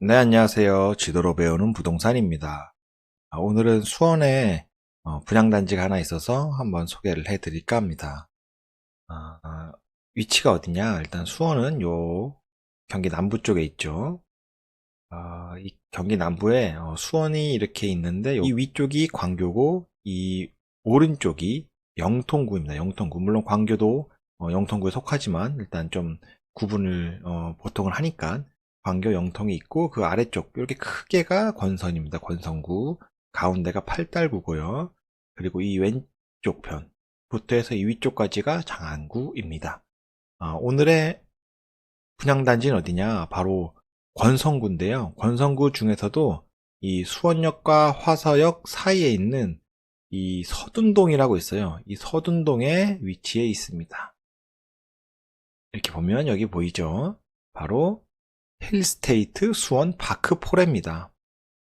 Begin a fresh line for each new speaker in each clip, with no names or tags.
네, 안녕하세요. 지도로 배우는 부동산입니다. 아, 오늘은 수원에 어, 분양단지가 하나 있어서 한번 소개를 해드릴까 합니다. 아, 아, 위치가 어디냐? 일단 수원은 요 경기 남부 쪽에 있죠. 아, 이 경기 남부에 어, 수원이 이렇게 있는데 이 위쪽이 광교고 이 오른쪽이 영통구입니다. 영통구. 물론 광교도 어, 영통구에 속하지만 일단 좀 구분을 어, 보통은 하니까 광교 영통이 있고 그 아래쪽 이렇게 크게가 권선입니다. 권선구. 가운데가 팔달구고요. 그리고 이 왼쪽 편부터 해서 이 위쪽까지가 장안구입니다. 아, 오늘의 분양단지는 어디냐? 바로 권선구인데요. 권선구 중에서도 이 수원역과 화서역 사이에 있는 이 서둔동이라고 있어요. 이 서둔동에 위치해 있습니다. 이렇게 보면 여기 보이죠? 바로 힐스테이트 수원 파크포레입니다.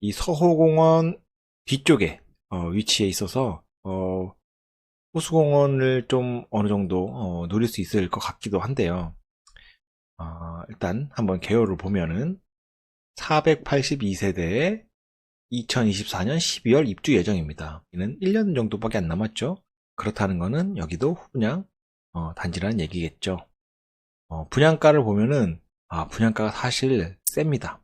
이 서호공원 뒤쪽에 어, 위치해 있어서 어, 호수공원을 좀 어느 정도 어, 누릴 수 있을 것 같기도 한데요. 어, 일단 한번 개요를 보면은 482세대에 2024년 12월 입주 예정입니다. 이는 1년 정도밖에 안 남았죠. 그렇다는 것은 여기도 후분양 어, 단지라는 얘기겠죠. 어, 분양가를 보면은 아, 분양가가 사실 셉니다.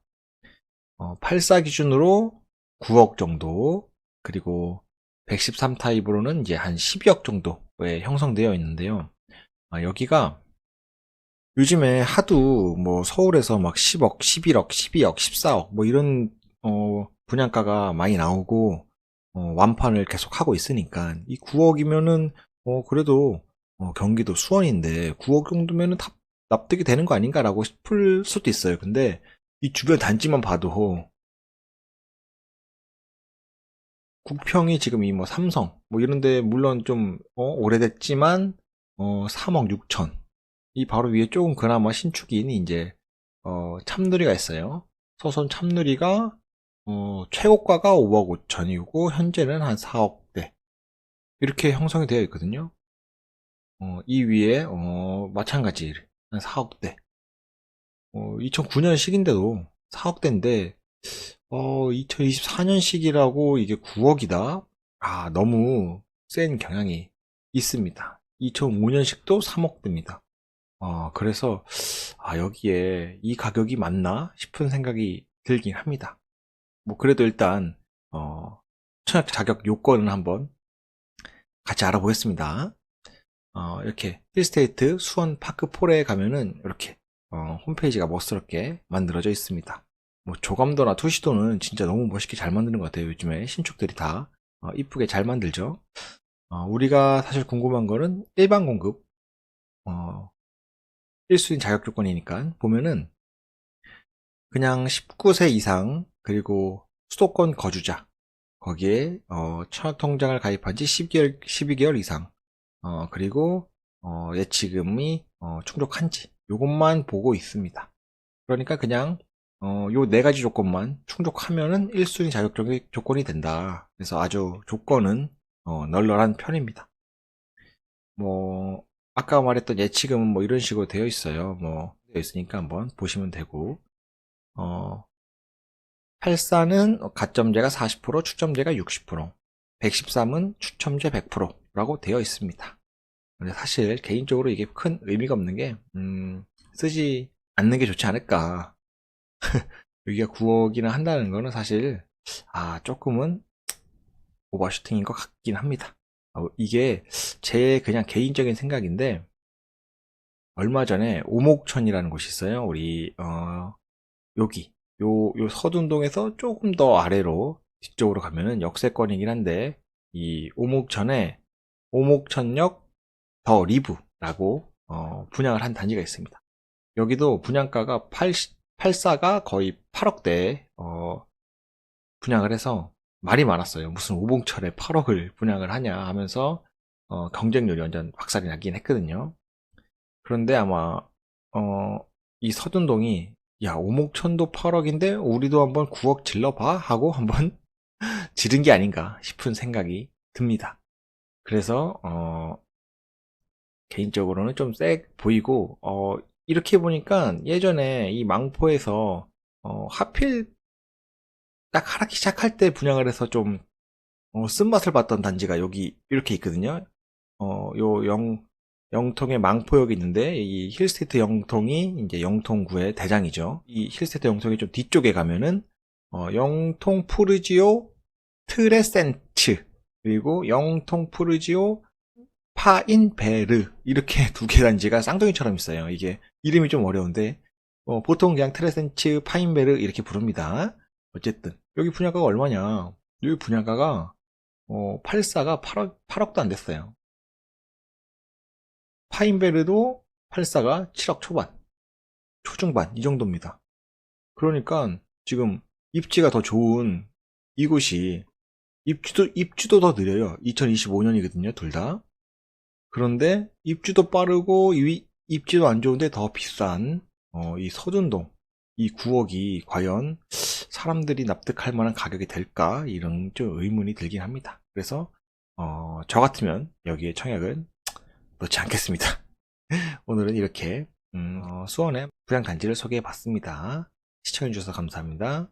어, 84 기준으로 9억 정도, 그리고 113 타입으로는 이제 한 12억 정도에 형성되어 있는데요. 아, 여기가 요즘에 하도 뭐 서울에서 막 10억, 11억, 12억, 14억 뭐 이런 어, 분양가가 많이 나오고 어, 완판을 계속 하고 있으니까 이 9억이면은 어, 그래도 어, 경기도 수원인데 9억 정도면은 다 납득이 되는 거 아닌가라고 싶을 수도 있어요. 근데 이 주변 단지만 봐도 국평이 지금 이 뭐 삼성 뭐 이런데 물론 좀 어, 오래됐지만 어 3억 6천 이 바로 위에 조금 그나마 신축인 이제 어 참누리가 있어요. 서선 참누리가 어 최고가가 5억 5천이고 현재는 한 4억대 이렇게 형성이 되어 있거든요. 어, 이 위에 어 마찬가지 한 4억대. 어, 2009년식인데도 4억대인데, 어, 2024년식이라고 이게 9억이다? 아, 너무 센 경향이 있습니다. 2005년식도 3억대입니다. 어, 그래서, 아, 여기에 이 가격이 맞나 싶은 생각이 들긴 합니다. 뭐, 그래도 일단, 어, 청약 자격 요건은 한번 같이 알아보겠습니다. 어, 이렇게 힐스테이트 수원 파크폴에 가면은 이렇게 어, 홈페이지가 멋스럽게 만들어져 있습니다. 뭐 조감도나 투시도는 진짜 너무 멋있게 잘 만드는 것 같아요. 요즘에 신축들이 다 어, 이쁘게 잘 만들죠. 어, 우리가 사실 궁금한 거는 일반 공급 어, 1순위 자격 조건이니까 보면은 그냥 19세 이상 그리고 수도권 거주자 거기에 어, 청약통장을 가입한 지 12개월, 12개월 이상 어, 그리고 어, 예치금이 어, 충족한지 요것만 보고 있습니다. 그러니까 그냥 어, 요 네 가지 조건만 충족하면은 1순위 자격적인 조건이 된다. 그래서 아주 조건은 어, 널널한 편입니다. 뭐 아까 말했던 예치금은 뭐 이런 식으로 되어 있어요. 뭐 되어 있으니까 한번 보시면 되고 어, 84는 가점제가 40%, 추첨제가 60%, 113은 추첨제 100% 라고 되어 있습니다. 근데 사실 개인적으로 이게 큰 의미가 없는 게 음, 쓰지 않는 게 좋지 않을까. 여기가 9억이나 한다는 거는 사실 아 조금은 오버슈팅인 것 같긴 합니다. 어, 이게 제 그냥 개인적인 생각인데 얼마 전에 오목천이라는 곳이 있어요. 우리 어, 여기 요, 요 서둔동에서 조금 더 아래로 뒤쪽으로 가면은 역세권이긴 한데 이 오목천에 오목천역 더 리브라고 어, 분양을 한 단지가 있습니다. 여기도 분양가가 8, 84가 거의 8억대 어, 분양을 해서 말이 많았어요. 무슨 오봉철에 8억을 분양을 하냐 하면서 어, 경쟁률이 완전 박살이 나긴 했거든요. 그런데 아마 어, 이 서둔동이 야 오목천도 8억인데 우리도 한번 9억 질러봐 하고 한번 지른 게 아닌가 싶은 생각이 듭니다. 그래서 어, 개인적으로는 좀세 보이고 어, 이렇게 보니까 예전에 이 망포에서 어, 하필 딱 하락기 시작할 때 분양을 해서 좀 어, 쓴맛을 봤던 단지가 여기 이렇게 있거든요. 어, 요 영, 영통의 망포역이 있는데 이 힐스테이트 영통이 이제 영통구의 대장이죠. 이 힐스테이트 영통이 좀 뒤쪽에 가면은 어, 영통 푸르지오 트레센츠 그리고 영통 푸르지오 파인베르 이렇게 두 개 단지가 쌍둥이처럼 있어요. 이게 이름이 좀 어려운데 어, 보통 그냥 트레센츠 파인베르 이렇게 부릅니다. 어쨌든 여기 분양가가 얼마냐? 여기 분양가가 어, 84가 8억 8억도 안 됐어요. 파인베르도 84가 7억 초반, 초중반 이 정도입니다. 그러니까 지금 입지가 더 좋은 이곳이 입주도 입주도 더 느려요. 2025년이거든요, 둘 다. 그런데 입주도 빠르고 이- 입지도 안 좋은데 더 비싼 어, 이 서둔동 이 9억이 과연 사람들이 납득할 만한 가격이 될까 이런 좀 의문이 들긴 합니다. 그래서 어, 저 같으면 여기에 청약은 넣지 않겠습니다. 오늘은 이렇게 음, 어, 수원의 부양 단지를 소개해 봤습니다. 시청해 주셔서 감사합니다.